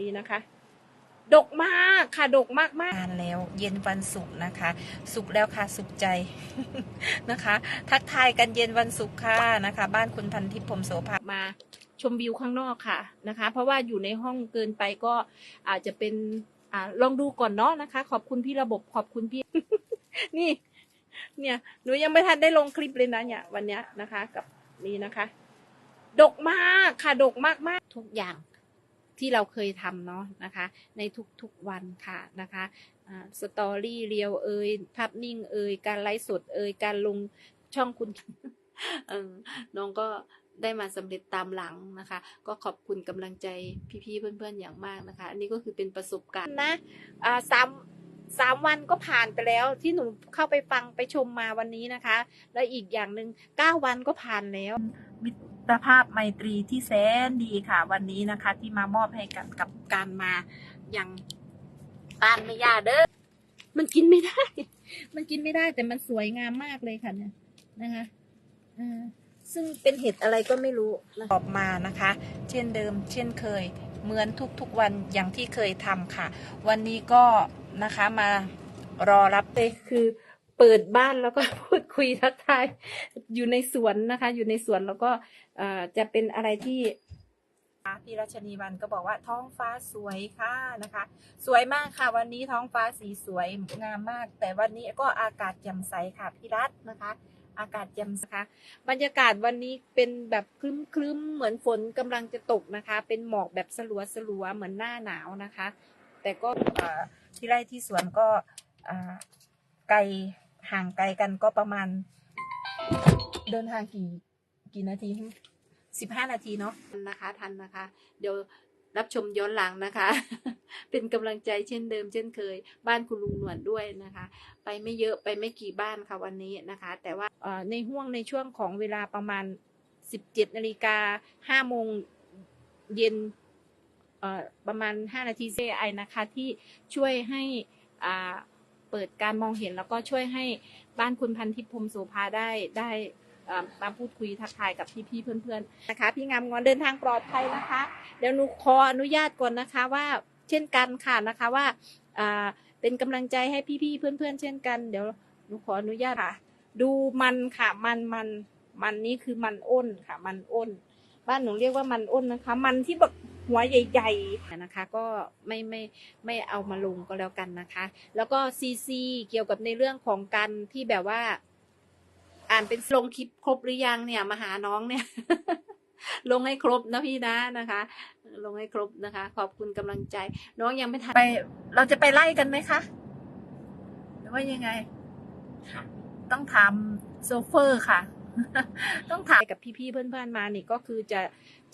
นี่นะคะ ดกมากค่ะ ดกมากมากทานแล้ว เย็นวันศุกร์นะคะ สุกร์แล้วค่ะ สุขใจนะคะ ทักทายกันเย็นวันศุกร์ค่ะนะคะ บ้านคุณพันทิพย์พรหมโสภามา ชมวิวข้างนอกค่ะนะคะ เพราะว่าอยู่ในห้องเกินไปก็อาจจะเป็นอ่าลองดูก่อนเนาะนะคะ ขอบคุณพี่ระบบขอบคุณพี่ นี่ เนี่ยหนูยังไม่ทันได้ลงคลิปเลยนะเนี่ย วันเนี้ยนะคะ กับนี่นะคะ ดกมากค่ะ ดกมากมากทุกอย่าง ที่เราเคยทำเนาะนะคะ ในทุกๆวันค่ะนะคะสตอรี่เรียวเอยภาพนิ่งเอยการไลฟ์สดเอยการลงช่องคุณน้องก็ได้มาสำเร็จตามหลังนะคะ ก็ขอบคุณกำลังใจพี่ๆเพื่อนๆอย่างมากนะคะ อันนี้ก็คือเป็นประสบการณ์นะสามสามวันก็ผ่านไปแล้วที่หนูเข้าไปฟังไปชมมาวันนี้นะคะ แล้วอีกอย่างหนึ่งเก้าวันก็ผ่านแล้ว มิตรภาพไมตรีที่แสนดีค่ะ วันนี้นะคะ ที่มามอบให้กับกับการมาอย่างบ้านไม่ยาเด้อมันกินไม่ได้ มันกินไม่ได้แต่มันสวยงามมากเลยค่ะเนี่ยนะคะอ่าซึ่งเป็นเห็ดอะไรก็ไม่รู้นะตอบมานะคะ เช่นเดิม เช่นเคย เหมือนทุกๆวันอย่างที่เคยทำค่ะ วันนี้ก็นะคะมารอรับเลยคือ เปิดบ้านแล้วก็พูดคุยทักทายอยู่ในสวนนะคะ อยู่ในสวนแล้วก็จะเป็นอะไรที่พี่รัชนีวันก็บอกว่าท้องฟ้าสวยค่ะนะคะ สวยมากค่ะ วันนี้ท้องฟ้าสีสวยงามมาก แต่วันนี้ก็อากาศแจ่มใสค่ะพี่รัตนะคะ อากาศแจ่มนะคะ บรรยากาศวันนี้เป็นแบบครึ้มครึ้มๆเหมือนฝนกำลังจะตกนะคะ เป็นหมอกแบบสลัวสลัวๆเหมือนหน้าหนาวนะคะ แต่ก็ที่ไร่ที่สวนก็ไกล ห่างไกลกันก็ประมาณ เดินทางกี่กี่นาทีสิบห้านาทีเนาะทันนะคะทันนะคะ เดี๋ยวรับชมย้อนหลังนะคะ เป็นกำลังใจเช่นเดิมเช่นเคย บ้านคุณลุงหนวดด้วยนะคะ ไปไม่เยอะไปไม่กี่บ้านค่ะวันนี้นะคะ แต่ว่าในห่วงในช่วงของเวลาประมาณ17นาฬิกา5โมงเย็นเอ่อประมาณ 5 นาทีเซไอนะคะ ที่ช่วยให้อ่า เปิดการมองเห็นแล้วก็ช่วยให้บ้านคุณพันทิพย์พรมโสภาได้ได้มาพูดคุยทักทายกับพี่ๆเพื่อนๆนะคะ พี่งามงอนเดินทางปลอดภัยนะคะ เดี๋ยวหนูขออนุญาตก่อนนะคะว่าเช่นกันค่ะนะคะว่าเป็นกำลังใจให้พี่ๆเพื่อนๆ เช่นกัน เดี๋ยวหนูขออนุญาตค่ะ ดูมันค่ะมันมันมันนี่คือมันอ้นค่ะ มันอ้น บ้านหนูเรียกว่ามันอ้นนะคะ มันที่แบบ หัวใหญ่ๆนะคะ ก็ไม่ไม่ไม่เอามาลงก็แล้วกันนะคะ แล้วก็ซีซีเกี่ยวกับในเรื่องของการที่แบบว่า อ่านเป็นลงคลิปครบหรือยังเนี่ยมาหาน้องเนี่ย ลงให้ครบนะพี่นะนะคะ ลงให้ครบนะคะ ขอบคุณกำลังใจ น้องยังไม่ทันไป เราจะไปไล่กันไหมคะหรือว่ายังไงต้องถามโซเฟอร์ค่ะ ต้องถามกับพี่ๆเพื่อนๆมานี่ก็คือจะ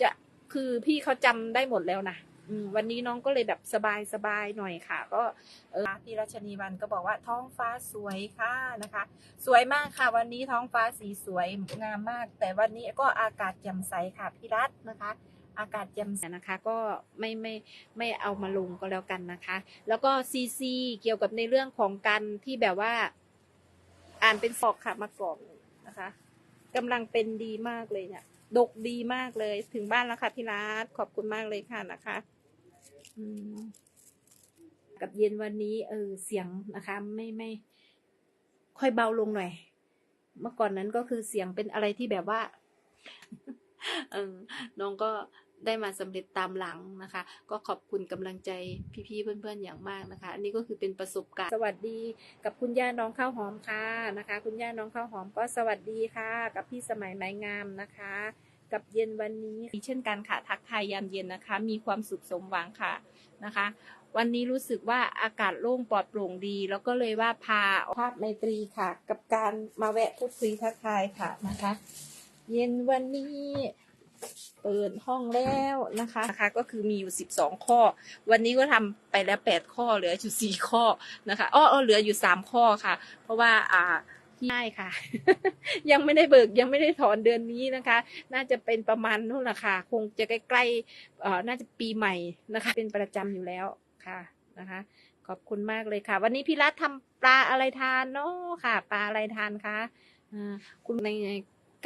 จะ คือพี่เขาจำได้หมดแล้วนะวันนี้น้องก็เลยแบบสบายสบายหน่อยค่ะ ก็พี่รัชนีวันก็บอกว่าท้องฟ้าสวยค่ะนะคะ สวยมากค่ะ วันนี้ท้องฟ้าสีสวยงามมาก แต่วันนี้ก็อากาศแจ่มใสค่ะพี่รัตนะคะ อากาศแจ่มใสนะคะ ก็ไม่ไม่ไม่เอามาลงก็แล้วกันนะคะ แล้วก็ซีซีเกี่ยวกับในเรื่องของการที่แบบว่า อ่านเป็นฟอกค่ะมาก่อนนะคะกำลังเป็นดีมากเลยเนี่ย ดกดีมากเลย ถึงบ้านแล้วค่ะพี่รัตขอบคุณมากเลยค่ะนะคะกับเย็นวันนี้ เออเสียงนะคะ ไม่ไม่ ค่อยเบาลงหน่อย เมื่อก่อนนั้นก็คือเสียงเป็นอะไรที่แบบว่าเออน้องก็ ได้มาสำเร็จตามหลังนะคะ ก็ขอบคุณกำลังใจพี่ๆเพื่อนๆอย่างมากนะคะ อันนี้ก็คือเป็นประสบการณ์ สวัสดีกับคุณย่าน้องข้าวหอมค่ะนะคะ คุณย่าน้องข้าวหอมก็สวัสดีค่ะ กับพี่สมัยไม้งามนะคะ กับเย็นวันนี้เช่นกันค่ะทักทายยามเย็นนะคะ มีความสุขสมหวังค่ะนะคะ วันนี้รู้สึกว่าอากาศโล่งปลอดโปร่งดี แล้วก็เลยว่าพาภาพไมตรีค่ะ กับการมาแวะพูดคุยทักทายค่ะนะคะ เย็นวันนี้ เปิดห้องแล้วนะคะนะคะก็คือมีอยู่สิบสองข้อ วันนี้ก็ทำไปแล้วแปดข้อเหลืออยู่สี่ข้อนะคะอ้อเหลืออยู่สามข้อค่ะ เพราะว่าอ่าที่ได้ค่ะ ยังไม่ได้เบิกยังไม่ได้ถอนเดือนนี้นะคะ น่าจะเป็นประมาณนู่นแหละค่ะ คงจะใกล้ๆเอ่อน่าจะปีใหม่นะคะ เป็นประจำอยู่แล้วค่ะนะคะ ขอบคุณมากเลยค่ะ วันนี้พี่รัฐทำปลาอะไรทานเนาะค่ะ ปลาอะไรทานคะอ่าคุณใน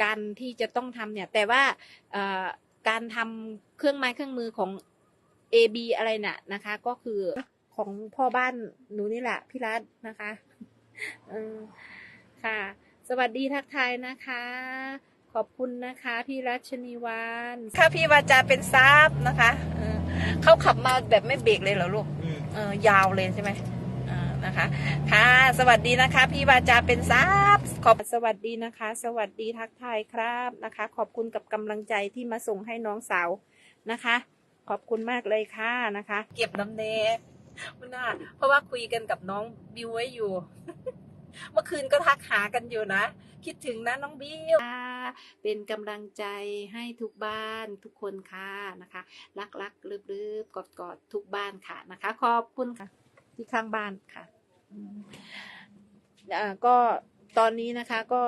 การที่จะต้องทำเนี่ย แต่ว่าเอ่อการทำเครื่องไม้เครื่องมือของ A B อะไรน่ะนะคะ ก็คือของพ่อบ้านหนูนี่แหละพี่รัตนะคะเออค่ะ สวัสดีทักทายนะคะ ขอบคุณนะคะพี่รัชนีวันค่ะพี่วาจาเป็นซับนะคะเออเขาขับมาแบบไม่เบรกเลยเหรอลูกอืมเออยาวเลยใช่ไหมอ่านะคะ ค่ะ สวัสดีนะคะ พี่วาจาเป็นซับ ขอบสวัสดีนะคะ สวัสดีทักทายครับนะคะ ขอบคุณกับกำลังใจที่มาส่งให้น้องสาวนะคะ ขอบคุณมากเลยค่ะนะคะ เก็บน้ำเนมันน่าเพราะว่าคุยกันกับน้องบิวไว้อยู่ เมื่อคืนก็ทักหากันอยู่นะ คิดถึงนะน้องบิวค่ะเป็นกำลังใจให้ทุกบ้านทุกคนค่ะนะคะ รักรักลืบลืบกอดกอดทุกบ้านค่ะนะคะ ขอบคุณค่ะ ที่ข้างบ้านค่ะอืมอ่าก็ ตอนนี้นะคะก็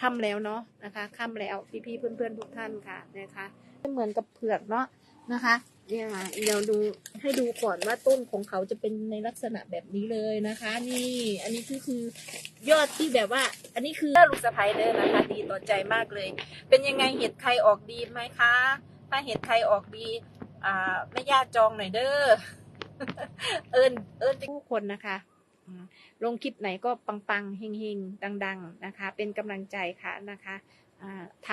ค่ำแล้วเนาะนะคะค่ำแล้วพี่พี่ๆเพื่อนเพื่อนๆทุกท่านค่ะนะคะเหมือนกับเผือกเนาะนะคะเนี่ยเดี๋ยวดูให้ดูก่อนว่าต้นของเขาจะเป็นในลักษณะแบบนี้เลยนะคะ นี่อันนี้คือคือยอดที่แบบว่า อันนี้คือเลือลูกสะพ้ยเด้อนะคะ ดีต่อใจมากเลย เป็นยังไงเห็ดใครออกดีไหมคะ ถ้าเห็ดใครออกดี อ่าไม่ยากจองหน่อยเด้อเอิญเอิญผู้คนนะคะ ลงคลิปไหนก็ปังๆเฮงๆ ดัง ๆนะคะ เป็นกำลังใจค่ะนะคะอ่าท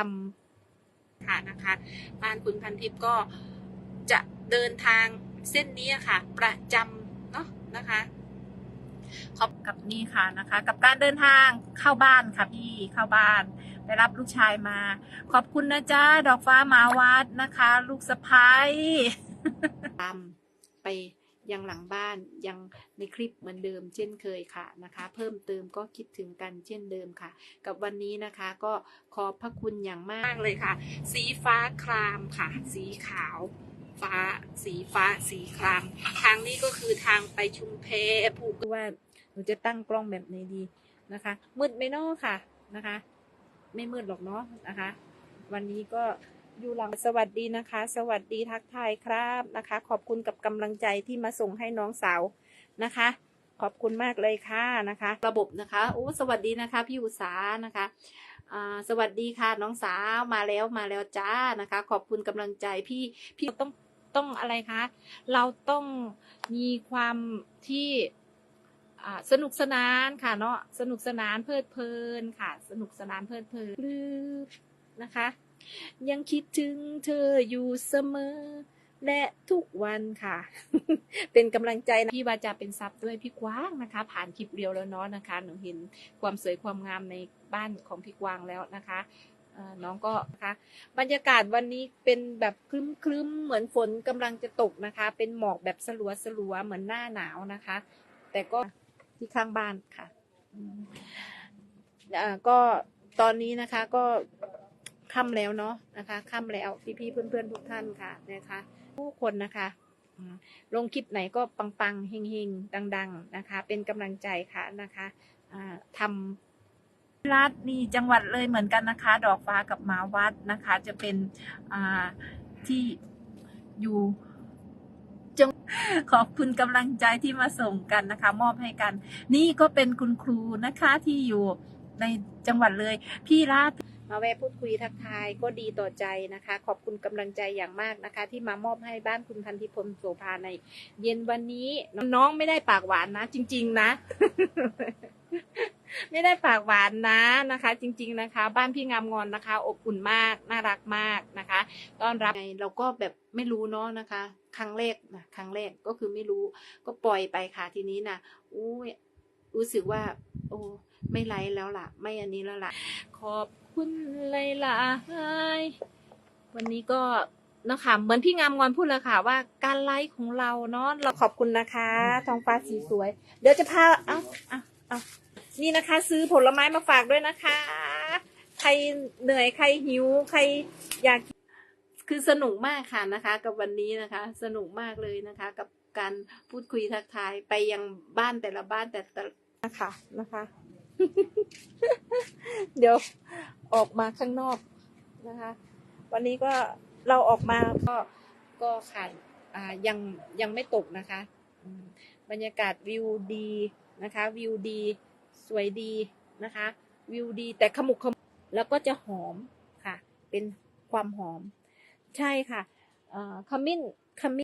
ำค่ะนะคะบ้านคุณพันทิพย์ก็จะเดินทางเส้นนี้ค่ะ ประจำเนาะนะคะขอบกับนี่ค่ะนะคะ กับการเดินทางเข้าบ้านค่ะพี่เข้าบ้าน ไปรับลูกชายมา ขอบคุณนะจ๊ะดอกฟ้าหมาวัดนะคะ ลูกสะพ้ายตามไป ยังหลังบ้านยังในคลิปเหมือนเดิม เช่นเคยค่ะนะคะ เพิ่มเติมก็คิดถึงกันเช่นเดิมค่ะ กับวันนี้นะคะก็ขอบพระคุณอย่างมากเลยค่ะ สีฟ้าครามค่ะ สีขาว ฟ้า สีฟ้า สีคราม ทางนี้ก็คือทางไปชุมเพผูกว่าหนูจะตั้งกล้องแบบไหนดีนะคะ มืดไหม่นอค่ะนะคะ ไม่มืดหรอกเนาะนะคะ วันนี้ก็ อยู่หลังสวัสดีนะคะ สวัสดีทักทายครับนะคะ ขอบคุณกับกำลังใจที่มาส่งให้น้องสาวนะคะ ขอบคุณมากเลยค่ะนะคะ ระบบนะคะโอ้สวัสดีนะคะ พี่อุษานะคะสวัสดีค่ะน้องสาวมาแล้วมาแล้วจ้านะคะ ขอบคุณกำลังใจพี่พี่ต้องต้องอะไรคะเราต้องมีความที่สนุกสนานค่ะเนาะสนุกสนานเพลิดเพลินค่ะ สนุกสนานเพลิดเพลินนะคะ ยังคิดถึงเธออยู่เสมอ และทุกวันค่ะ เป็นกำลังใจนะพี่วาจาเป็นซับด้วยพี่กว้างนะคะ ผ่านคลิปเดียวแล้วเนาะนะคะ หนูเห็นความสวยความงามในบ้านของพี่กว้างแล้วนะคะน้องก็นะคะบรรยากาศวันนี้เป็นแบบครึ้มๆ เหมือนฝนกำลังจะตกนะคะ เป็นหมอกแบบสลัวสลัวๆเหมือนหน้าหนาวนะคะ แต่ก็ที่ข้างบ้านค่ะอ่าก็ตอนนี้นะคะก็ ค่ำแล้วเนาะนะคะค่ำแล้วพี่ๆเพื่อนๆทุกท่านค่ะนะคะ ผู้คนนะคะลงคลิปไหนก็ปังๆเฮงๆ ดัง ๆนะคะ เป็นกำลังใจค่ะนะคะอ่าทำรัฐนี่จังหวัดเลยเหมือนกันนะคะ ดอกฟ้ากับหมาวัดนะคะ จะเป็นที่อยู่จังขอบคุณกำลังใจที่มาส่งกันนะคะ มอบให้กัน นี่ก็เป็นคุณครูนะคะที่อยู่ในจังหวัดเลย พี่รัฐ มาแวะพูดคุยทักทายก็ดีต่อใจนะคะ ขอบคุณกำลังใจอย่างมากนะคะ ที่มามอบให้บ้านคุณพันธิพลโสภาใน เย็นวันนี้น้องไม่ได้ปากหวานนะ จริง ๆ นะ ไม่ได้ปากหวานนะนะคะ จริง ๆนะคะ บ้านพี่งามงอนนะคะ อบอุ่นมากน่ารักมากนะคะต้อนรับเราก็แบบไม่รู้เนาะนะคะ ครั้งแรกนะครั้งแรกก็คือไม่รู้ ก็ปล่อยไปค่ะทีนี้นะอู้ยรู้สึกว่า โอ้ไม่ไลฟ์แล้วล่ะ ไม่อันนี้แล้วล่ะขอบ คุณเลยล่ะวันนี้ก็นะคะเหมือนพี่งามงอนพูดเลยค่ะ ว่าการไลฟ์ของเราเนาะเราขอบคุณนะคะ ทองฟ้าสีสวย เดี๋ยวจะพาเอ้าเอ้าเอ้านี่นะคะ ซื้อผลไม้มาฝากด้วยนะคะ ใครเหนื่อยใครหิวใครอยากคือสนุกมากค่ะนะคะ กับวันนี้นะคะ สนุกมากเลยนะคะ กับการพูดคุยทักทายไปยังบ้านแต่ละบ้านแต่ละนะคะนะคะ เดี๋ยว ออกมาข้างนอกนะคะ วันนี้ก็เราออกมาก็ก็ขาดอ่ายังยังไม่ตกนะคะ บรรยากาศวิวดีนะคะ วิวดีสวยดีนะคะ วิวดีแต่ขมุกขมุกแล้วก็จะหอมค่ะ เป็นความหอม ใช่ค่ะอ่อขมิ้นขมิ้น